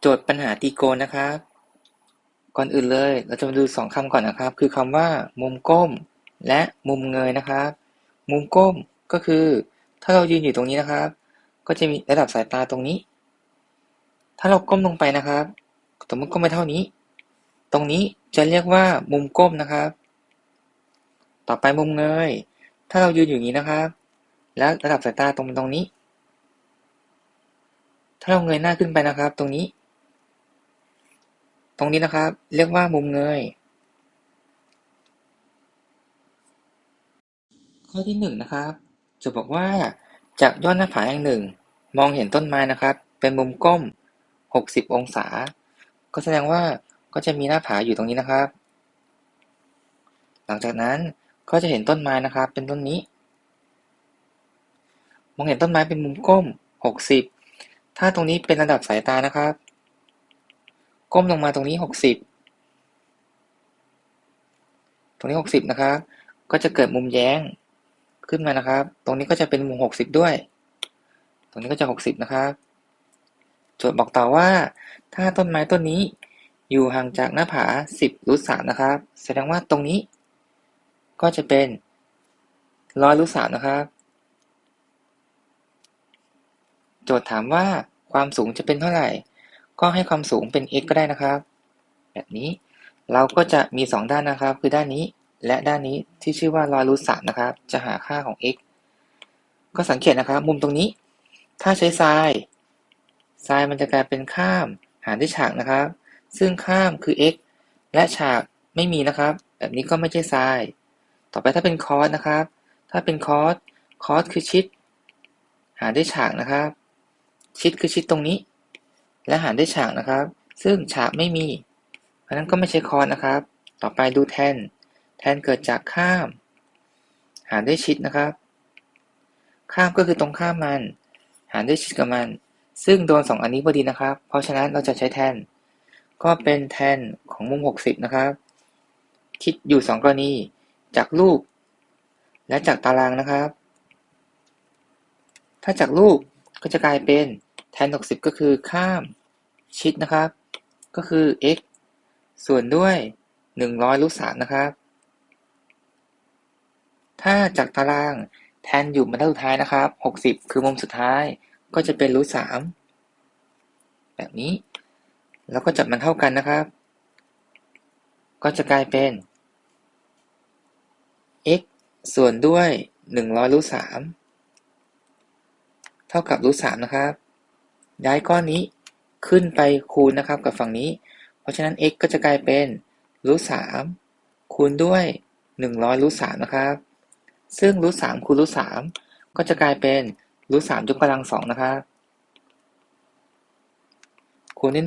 โจทย์ปัญหาตีโกนนะครับ ก่อนอื่นเลย เราจะมาดูสองคำก่อนนะครับ คือคำว่า มุมก้ม และมุมเงยนะครับ มุมก้มก็คือ ถ้าเรายืนอยู่ตรงนี้นะครับ ก็จะมีระดับสายตาตรงนี้ ถ้าเราก้มลงไปนะครับสมมติก้มไปเท่านี้ ตรงนี้จะเรียกว่ามุมก้มนะครับ ต่อไปมุมเงย ถ้าเรายืนอยู่นี้นะครับ แล้วระดับสายตาตรงตรงนี้ ถ้าเราเงยหน้าขึ้นไปนะครับ ตรงนี้ ตรงนี้นะครับ เรียกว่ามุมเงย ข้อที่หนึ่งนะครับ จะบอกว่าจากยอดหน้าผาแห่งหนึ่ง มองเห็นต้นไม้นะครับ เป็นมุมก้ม 60 องศา ก็แสดงว่าก็จะมีหน้าผาอยู่ตรงนี้นะครับ หลังจากนั้นก็จะเห็นต้นไม้นะครับ เป็นต้นนี้ มองเห็นต้นไม้เป็นมุมก้ม 60 ถ้าตรงนี้เป็นระดับสายตานะครับ ก้มลงมาตรงนี้60ตรงนี้60นะครับ ก็จะเกิดมุมแย้งขึ้นมานะครับ ตรงนี้ก็จะเป็นมุม60ด้วย ตรงนี้ก็จะ60นะครับโจทย์บอกต่อว่า ถ้าต้นไม้ต้นนี้อยู่ห่างจากหน้าผา10รูท3นะครับ แสดงว่าตรงนี้ ก็จะเป็นร้อยรูท3นะครับ โจทย์ถามว่าความสูงจะเป็นเท่าไหร่ ก็ให้ความสูงเป็น x ก็ได้นะครับ แบบนี้เราก็จะมี 2 ด้านนะครับ คือด้านนี้และด้านนี้ที่ชื่อว่ารอยรูท3นะครับ จะหาค่าของ x ก็สังเกตนะครับ มุมตรงนี้ ถ้าใช้ไซน์ไซน์มันจะกลายเป็นข้ามหารด้วยฉากนะครับ ซึ่งข้ามคือ x และฉากไม่มีนะครับ แบบนี้ก็ไม่ใช่ไซน์ต่อไปถ้าเป็นคอสนะครับ ถ้าเป็นคอสคอสคือชิด หารด้วยฉากนะครับ ชิดคือชิดตรงนี้ และหารด้วยฉากนะครับ ซึ่งฉากไม่มีเพราะนั้นก็ไม่ใช่คอสนะครับ ต่อไปดูแทน แทนเกิดจากข้าม หารด้วยชิดนะครับ ข้ามก็คือตรงข้ามมัน หารด้วยชิดกับมัน ซึ่งโดนสองอันนี้พอดีนะครับ เพราะฉะนั้นเราจะใช้แทน ก็เป็นแทนของมุม 60 นะครับ คิดอยู่ 2 กรณี จากรูป และจากตารางนะครับ ถ้าจากรูปก็จะกลายเป็น แทน 60 ก็คือข้ามชิดนะครับ ก็คือ x ส่วนด้วย 100รูท3นะครับ ถ้าจากตารางแทนอยู่บรรทัดสุดท้ายนะครับ 60 คือมุมสุดท้ายก็จะเป็นรูท3แบบนี้ แล้วก็จับมันเท่ากันนะครับ ก็จะกลายเป็น x ส่วนด้วย 100รูท3เท่ากับรูท3นะครับ ย้ายก้อนนี้ขึ้นไปคูณนะครับกับฝั่งนี้ เพราะฉะนั้น x ก็จะกลายเป็นรูท3คูณด้วย100รูท3นะครับ ซึ่งรูท3คูณรูท3ก็จะกลายเป็นรูท3ยกกำลัง2นะครับ คูณด้วย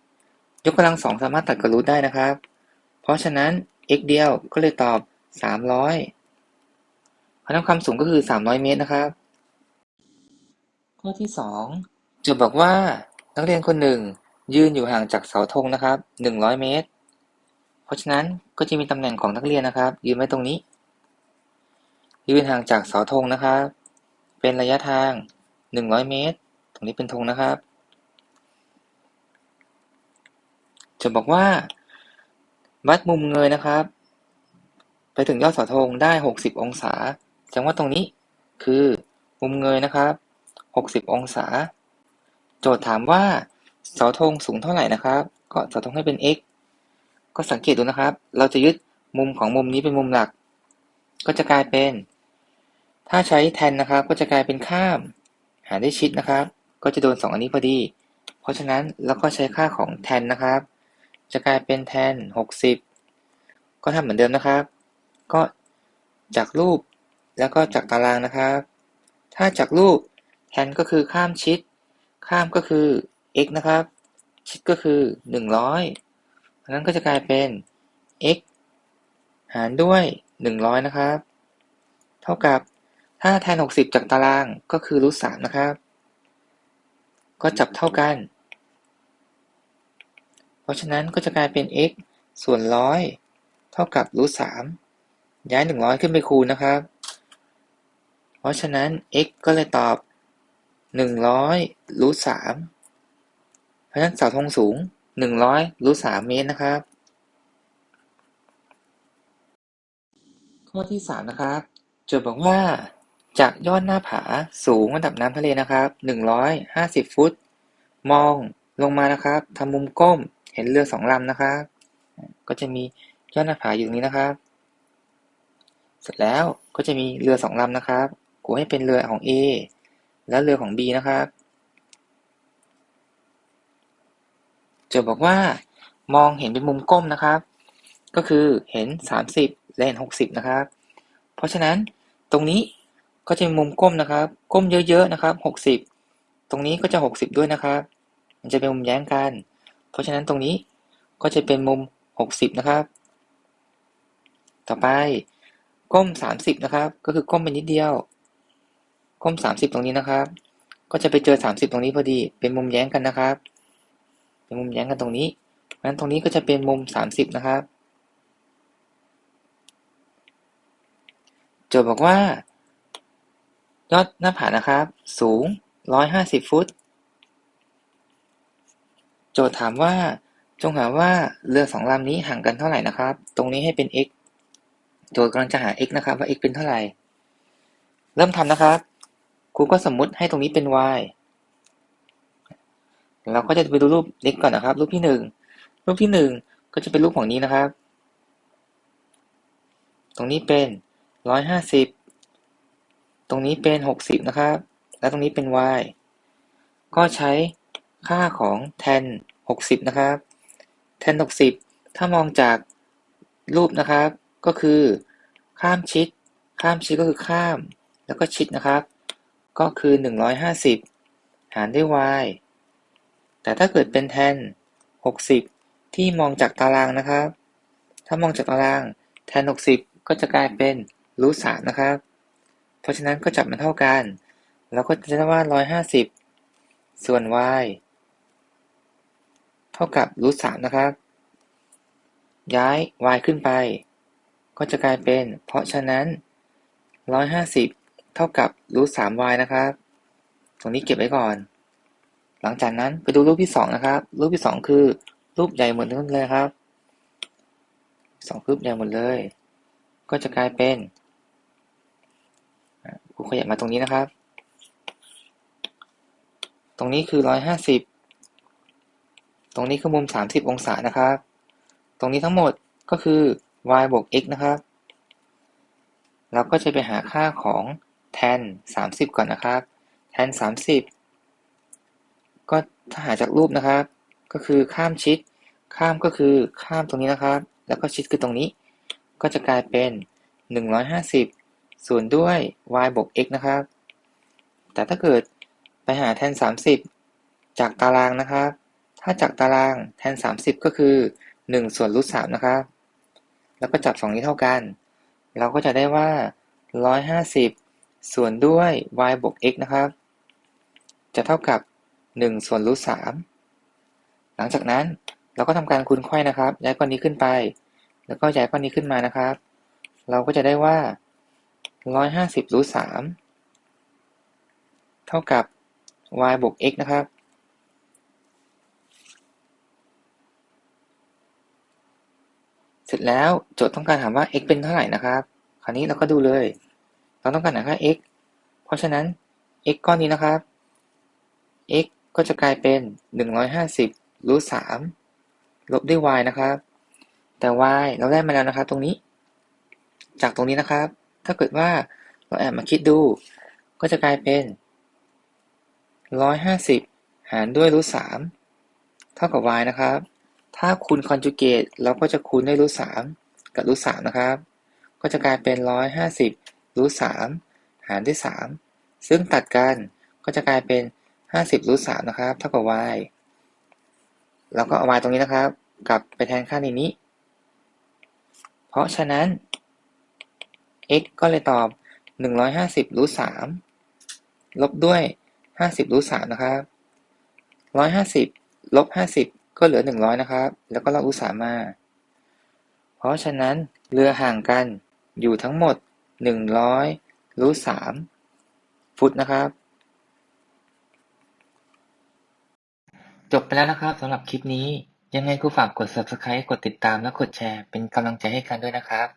100 ยกกำลัง2สามารถตัดกับรูทได้นะครับ เพราะฉะนั้น x เดียวก็เลยตอบ 300พราะนั้นความสูงก็คือ 300 เมตรนะครับ ข้อที่ 2 จะบอกว่านักเรียนคนหนึ่งยืนอยู่ห่างจากเสาธงนะครับ100เมตร เพราะฉะนั้นก็จะมีตำแหน่งของนักเรียนนะครับ ยืนไว้ตรงนี้ ยืนห่างจากเสาธงนะครับ เป็นระยะทาง100เมตร ตรงนี้เป็นธงนะครับจะบอกว่า วัดมุมเงยนะครับ ไปถึงยอดเสาธงได้60องศาแสดงว่าตรงนี้คือมุมเงยนะครับ60องศา โจทย์ถามว่าเสาธงสูงเท่าไหร่นะครับ ก็เสาธงให้เป็น x ก็สังเกตดูนะครับ เราจะยึดมุมของมุมนี้เป็นมุมหลัก ก็จะกลายเป็น ถ้าใช้แทนนะครับ ก็จะกลายเป็นข้าม หารด้วยชิดนะครับ ก็จะโดน 2 อันนี้พอดี เพราะฉะนั้นเราก็ใช้ค่าของแทนนะครับ จะกลายเป็นแทน 60 ก็ทำเหมือนเดิมนะครับ ก็จากรูปแล้วก็จากตารางนะครับ ถ้าจากรูปแทนก็คือข้ามชิด ข้ามก็คือ x นะครับ ชิดก็คือ 100เพราะนั้นก็จะกลายเป็น x หารด้วย 100 นะครับ เท่ากับถ้าแทน 60 จากตารางก็คือรูท3นะครับ ก็จับเท่ากัน เพราะฉะนั้นก็จะกลายเป็น x ส่วน100เท่ากับรูท3ย้าย 100 ขึ้นไปคูณนะครับ เพราะฉะนั้น x ก็เลยตอบ 100รูท3ราะฉะนั้นเสาธงสูง100รูท3เมตรนะครับ ข้อที่3นะครับโจทย์บอกว่าจากยอดหน้าผาสูงระดับน้ำทะเลนะครับ150ฟุต มองลงมานะครับทำมุมก้มเห็นเรือสองลำนะครับ ก็จะมียอดหน้าผาอยู่นี้นะครับ เสร็จแล้วก็จะมีเรือสองลำนะครับกูให้เป็นเรือของ A และเรือของ B นะครับ โจทย์บอกว่ามองเห็นเป็นมุมก้มนะครับ ก็คือเห็น 30 และเห็น 60 นะครับ เพราะฉะนั้นตรงนี้ก็จะมีมุมก้มนะครับ ก้มเยอะๆนะครับ 60 ตรงนี้ก็จะ 60 ด้วยนะครับ มันจะเป็นมุมแย้งกัน เพราะฉะนั้นตรงนี้ก็จะเป็นมุม 60 นะครับ ต่อไปก้ม 30 นะครับ ก็คือก้มไปนิดเดียว ก้ม 30 ตรงนี้นะครับ ก็จะไปเจอ 30 ตรงนี้พอดี เป็นมุมแย้งกันนะครับ เป็นมุมแย้งกันตรงนี้เพราะฉะนั้นตรงนี้ก็จะเป็นมุม 30 นะครับ โจทย์บอกว่า ยอดหน้าผานะครับ สูง 150 ฟุต โจทย์ถามว่า จงหาว่าเรือสองลำนี้ห่างกันเท่าไหร่นะครับ ตรงนี้ให้เป็น x โจทย์กำลังจะหา x นะครับว่า x เป็นเท่าไหร่ เริ่มทำนะครับ ครูก็สมมุติให้ตรงนี้เป็น y เราก็จะไปดูรูปเล็กก่อนนะครับ รูปที่หนึ่งรูปที่หนึ่งก็จะเป็นรูปของนี้นะครับ ตรงนี้เป็นร้อยห้าสิบตรงนี้เป็นหกสิบนะครับ และตรงนี้เป็น y ก็ใช้ค่าของ tan หกสิบนะครับ tan หกสิบถ้ามองจากรูปนะครับ ก็คือ ข้ามชิด ข้ามชิดก็คือข้าม แล้วก็ชิดนะครับ ก็คือหนึ่งร้อยห้าสิบหารด้วย y แต่ถ้าเกิดเป็นแทน 60 ที่มองจากตารางนะครับ ถ้ามองจากตารางแทน 60 ก็จะกลายเป็นรูทสามนะครับ เพราะฉะนั้นก็จับมันเท่ากัน แล้วก็จะได้ว่า 150 ส่วน y เท่ากับรูทสามนะครับ ย้าย y ขึ้นไป ก็จะกลายเป็น เพราะฉะนั้น 150 เท่ากับรูทสาม y นะครับ ตรงนี้เก็บไว้ก่อน หลังจากนั้นไปดูรูปที่สองนะครับ รูปที่สองคือ รูปใหญ่หมดเลยครับสองรูปใหญ่หมดเลย ก็จะกลายเป็นกูขยับมาตรงนี้นะครับ ตรงนี้คือร้อยห้าสิบตรงนี้คือมุมสามสิบองศานะครับ ตรงนี้ทั้งหมดก็คือ y บวก x นะครับเราก็จะไปหาค่าของ tan 30ก่อนนะครับ tan 30ก็ถ้าหาจากรูปนะครับ ก็คือข้ามชิด ข้ามก็คือข้ามตรงนี้นะครับ แล้วก็ชิดคือตรงนี้ ก็จะกลายเป็น 150 ส่วนด้วย y บวก x นะครับ แต่ถ้าเกิดไปหาแทน 30 จากตารางนะครับ ถ้าจากตารางแทน 30 ก็คือ 1 ส่วนรูท3นะครับ แล้วก็จับ2นี้เท่ากัน เราก็จะได้ว่า 150 ส่วนด้วย y บวก x นะครับ จะเท่ากับหนึ่งส่วนรูทสามหลังจากนั้นเราก็ทำการคูณไขว้นะครับ ย้ายก้อนนี้ขึ้นไป แล้วก็ย้ายก้อนนี้ขึ้นมานะครับ เราก็จะได้ว่าร้อยห้าสิบรูทสามเท่ากับ y บวก x นะครับเสร็จแล้วโจทย์ต้องการถามว่า x เป็นเท่าไหร่นะครับ คราวนี้เราก็ดูเลย เราต้องการหาค่า x เพราะฉะนั้น x ก้อนนี้นะครับ x ก็จะกลายเป็น 150รูท3ลบด้วย y นะครับ แต่ y เราได้มาแล้วนะครับ ตรงนี้ จากตรงนี้นะครับ ถ้าเกิดว่าเราแอบมาคิดดู ก็จะกลายเป็น 150 หารด้วยรูท3เท่ากับ y นะครับ ถ้าคูณคอนจูเกตเราก็จะคูณด้วยรูท3กับรูท3นะครับ ก็จะกลายเป็น 150 รูท3หารด้วย3ซึ่งตัดกันก็จะกลายเป็นห้าสิบรูทสามนะครับ เท่ากับ y แล้วก็เอา y ตรงนี้นะครับ กลับไปแทนค่าในนี้ เพราะฉะนั้น x ก็เลยตอบหนึ่งร้อยห้าสิบรูทสามลบด้วยห้าสิบรูทสามนะครับร้อยห้าสิบลบห้าสิบก็เหลือหนึ่งร้อยนะครับ แล้วก็ลบรูทสามมา เพราะฉะนั้นเรือห่างกันอยู่ทั้งหมด หนึ่งร้อยรูทสามฟุตนะครับ จบไปแล้วนะครับสำหรับคลิปนี้ ยังไงก็ฝากกด subscribe กดติดตามและกดแชร์ เป็นกำลังใจให้กันด้วยนะครับ